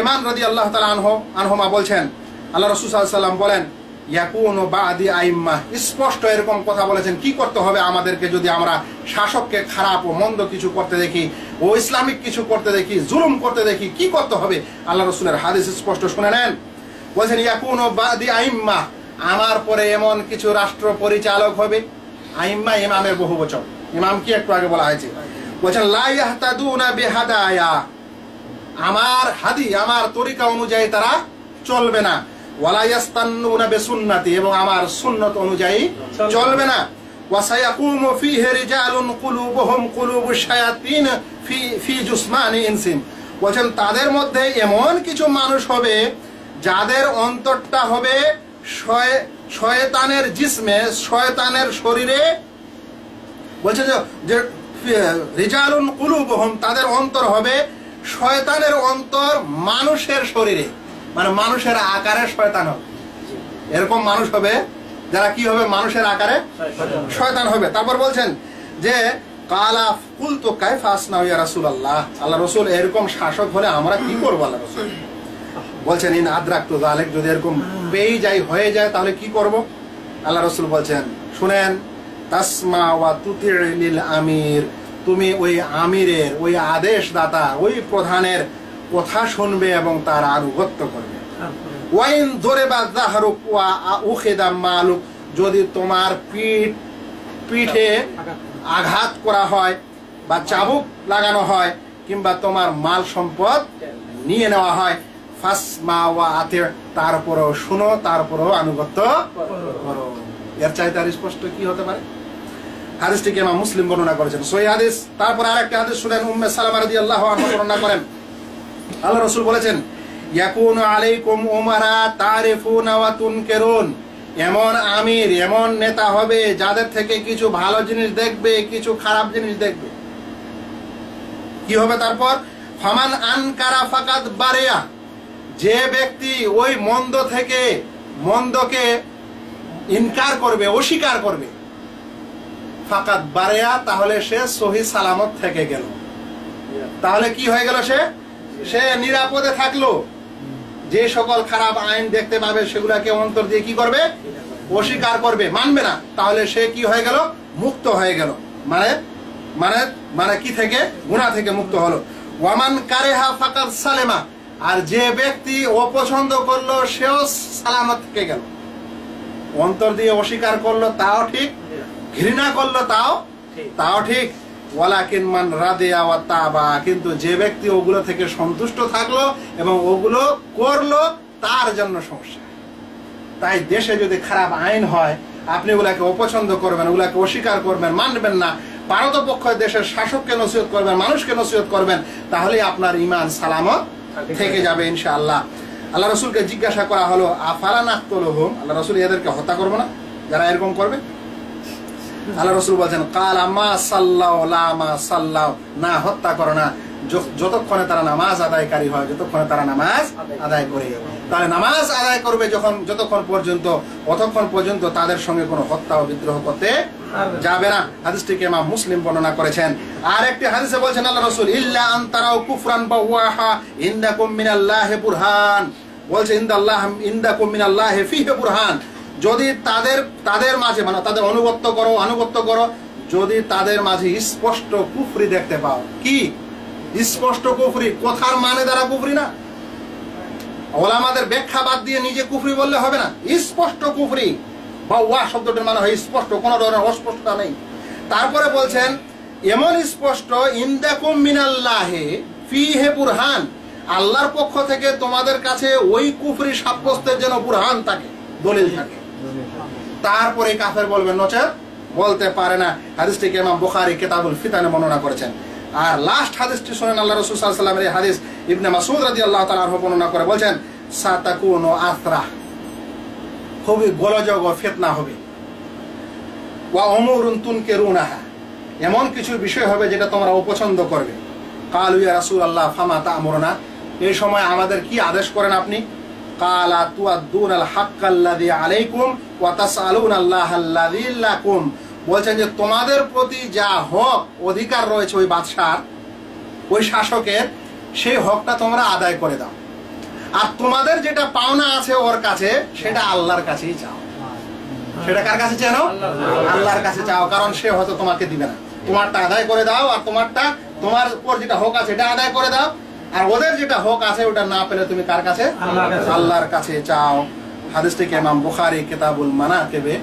ইমান আল্লাহ তালা আনহ, আনহমা বলছেন, আল্লাহ সাল্লাম বলেন আইম্মা স্পষ্ট এরকম কথা বলেছেন, কি করতে হবে আমাদেরকে যদি আমরা শাসককে খারাপ ও মন্দ কিছু করতে দেখি, ও ইসলামিক কিছু করতে দেখি, জুলুম করতে দেখি, কি করতে হবে? আল্লাহ রসুলের হাদিস স্পষ্ট শুনে নেন। বলছেন, ইয়াকুন ও বাদি আইম্মা আমার পরে এমন কিছু রাষ্ট্র পরিচালক হবে? আইম্মা ইমামের বহু বচন ইমাম কি একটু আগে বলা হয়েছে? বলছেন, লা ইয়াহতাদুনা বিহাদায়া আমার হাদি, আমার তরিকা অনুযায়ী তারা চলবে না। ওয়ালা ইয়াস্তান্নুনা বিসুন্নতি, এবং আমার সুন্নত অনুযায়ী চলবে না। তাদের মধ্যে এমন কিছু মানুষ হবে যাদের অন্তরটা হবে শয়- শয়তানের জিসমে, শয়তানের শরীরে। বলছে যে রিজালুন কুলুবহুম, তাদের অন্তর হবে শয়তানের অন্তর মানুষের শরীরে। মানে মানুষের আকারে শয়তান হবে। এরকম মানুষ হবে, যারা কি হবে? মানুষের আকারে শয়তান হবে। তারপর বলছেন যে, কালা কুল তো কাইফা আসনা ইয়া রাসূলুল্লাহ। আল্লাহ আল্লাহ রসুল এরকম শাসক হলে আমরা কি করব আল্লাহ রসুল? বলছেন, ইন আদ্রাক তো জালেক যদি এরকম পেয়ে যায় হয়ে যায়, তাহলে কি করব? আল্লাহ রসুল বলছেন, শুনেন, তাসমা ওয়া তুতিলিল আমির। তুমি ওই আমিরের, ওই আদেশদাতা, ওই প্রধানের কথা শুনবে এবং তার আনুগত্য করবে। ওয়াইন ধরে বা জাহারুক ওয়া মালুক, যদি তোমার পিঠ, পিঠে আঘাত করা হয় বা চাবুক লাগানো হয় কিংবা তোমার মাল সম্পদ নিয়ে নেওয়া হয়, ফাসমা ওয়া আতের তারপরও শুনো তারপরও আনুগত্য করো। এর চাইতে আর স্পষ্ট কি হতে পারে? হাদিসটিকে ইমাম মুসলিম বর্ণনা করেছেন। সই হাদিস। তারপর আরেকটা হাদিস শুনেন উম্মে সালামা রাদিয়াল্লাহু আনহা বর্ণনা করেন। আল্লাহ রাসূল বলেছেন, ইয়াকুন আলাইকুম উমারা তারিফুনা ওয়া তুনকিরুন। এমন আমির, এমন নেতা হবে যাদের থেকে কিছু ভালো জিনিস দেখবে, কিছু খারাপ জিনিস দেখবে। কি হবে তারপর? ফামান আনকারা ফাকাত বারেয়া। যে ব্যক্তি ওই মন্দ থেকে মন্দকে ইনকার করবে, অস্বীকার করবে। ফাকাত বারেয়া, তাহলে সে সহি সালামত থেকে গেল। তাহলে কি হয়ে গেল সে? সে নিরাপদে থাকল। যে সকল খারাপ আইন দেখতে পাবে, সেগুলাকে অন্তর দিয়ে কি করবে? অস্বীকার করবে। মানবে না। তাহলে সে কি হয়ে গেল? মুক্ত হয়ে গেল। মানে মানে মানে কি থেকে? গুণা থেকে মুক্ত হলো। ওয়ামান কারেহা ফাকাত সালেমা। আর যে ব্যক্তি অপছন্দ করল, সেও সালামত থেকে গেল। অন্তর দিয়ে অস্বীকার করল, তাও ঠিক। ঘৃণা করল তাও? তাও ঠিক। ওয়ালাকিন মান রাদিয়া ওয়া তাবা। কিন্তু যে ব্যক্তি ওগুলো থেকে সন্তুষ্ট থাকল এবং ওগুলো করল তার জন্য সমস্যা। তাই দেশে যদি খারাপ আইন হয় আপনি ওগুলাকে অপছন্দ করবেন ওগুলাকে অস্বীকার করবেন মানবেন না। পারতপক্ষ দেশের শাসককে নসিহত করবেন মানুষকে নসিহত করবেন তাহলেই আপনার ইমান সালামত থেকে যাবে ইনশাআল্লাহ। আল্লাহ রসুলকে জিজ্ঞাসা করা হলো আফালা নাক্তল হুম আল্লাহ রসুল এদেরকে হত্যা করব না? যারা এরকম করবে? আল্লাহ রসুল বলছেন, কাল আমা সাল্লাহ লামা সাল্লাহ না হত্যা করো না। যতক্ষণে তারা নামাজ আদায়কারী হয়, যতক্ষণে তারা নামাজ আদায় করে। তাহলে নামাজ আদায় করবে যখন যতক্ষণ পর্যন্ত, অতক্ষণ পর্যন্ত তাদের সঙ্গে কোনো হত্যা ও বিদ্রোহ করতে যাবে না। হাদিসটিকে ইমাম মুসলিম বর্ণনা করেছেন। আর একটি হাদিসে বলছেন, আল্লাহ রসুল, ইল্লা আন তারাও কুফরান বা ওয়াহা ইন্দাকুম মিনাল্লাহি বুরহান। বলছে, ইন্দাল্লাহ ইন্দাকুম মিনাল্লাহি ফিহি বুরহান। যদি তাদের তাদের মাঝে মানে তাদের অনুগত্য করো, আনুগত্য করো, যদি তাদের মাঝে স্পষ্ট কুফরি দেখতে পাও, কি? স্পষ্ট কুফরি, কথার মানে দ্বারা কুফরি না? ওলামাদের ব্যাখ্যা বাদ দিয়ে নিজে কুফরি বললে হবে না। স্পষ্ট কুফরি, বা ওয়া শব্দটির মানে হয় স্পষ্ট, কোনো ধরনের অস্পষ্টতা নেই। তারপরে বলছেন, এমন স্পষ্ট, ইন্দাকুম মিনাল্লাহে ফি হে বুরহান, আল্লাহর পক্ষ থেকে তোমাদের কাছে ওই কুফরি সাব্যস্তের যেন বুরহান থাকে, দলিল থাকে। তারপরে কাফের বলবেন নচেত বলতে পারে না। হাদিসটিকে ইমাম বুখারী কিতাবুল ফিতানে বর্ণনা করেছেন। আর লাস্ট হাদিসটি শুনেন, আল্লাহ রাসূল ওয়াসাল্লামের এই হাদিস ইবনে মাসউদ রাদিয়াল্লাহু তাআলা আনহু বর্ণনা করে, বলছেন, সাতাকুনু আথরা খুবই গোলযোগ ফিতনা হবে। ওয়া উমুরুন তুনকিরুনাহা। এমন কিছু বিষয় হবে যেটা তোমরা অপছন্দ করবে। কালু ইয়া রাসূলুল্লাহ, ফামা তা'মুরুনা। এই সময় আমাদের কি আদেশ করেন আপনি? কালা তুয়াদ্দুন আল হাক্কাল্লাযী আলাইকুম ওয়া তাসআলুন আল্লাহ আল্লাযী লাকুম বলছেন যে, তোমাদের প্রতি যা হক, অধিকার রয়েছে ওই বাদশার, ওই শাসকের, সেই হকটা তোমরা আদায় করে দাও। আর তোমাদের যেটা পাওনা আছে ওর কাছে, সেটা আল্লাহর কাছেই চাও। সেটা কার কাছে চাও? আল্লাহর কাছে চাও, কারণ সে হয়তো তোমাকে দিবে না। তোমারটা আদায় করে দাও, আর তোমারটা, তোমার উপর যেটা হক আছে, এটা আদায় করে দাও। আর ওদের যেটা হক আছে ওটা না পেলে তুমি কার কাছে? আল্লাহর কাছে। চাও হাদিস চাও। হাদিসটিকে ইমাম বুখারী মানা মানাকিবে?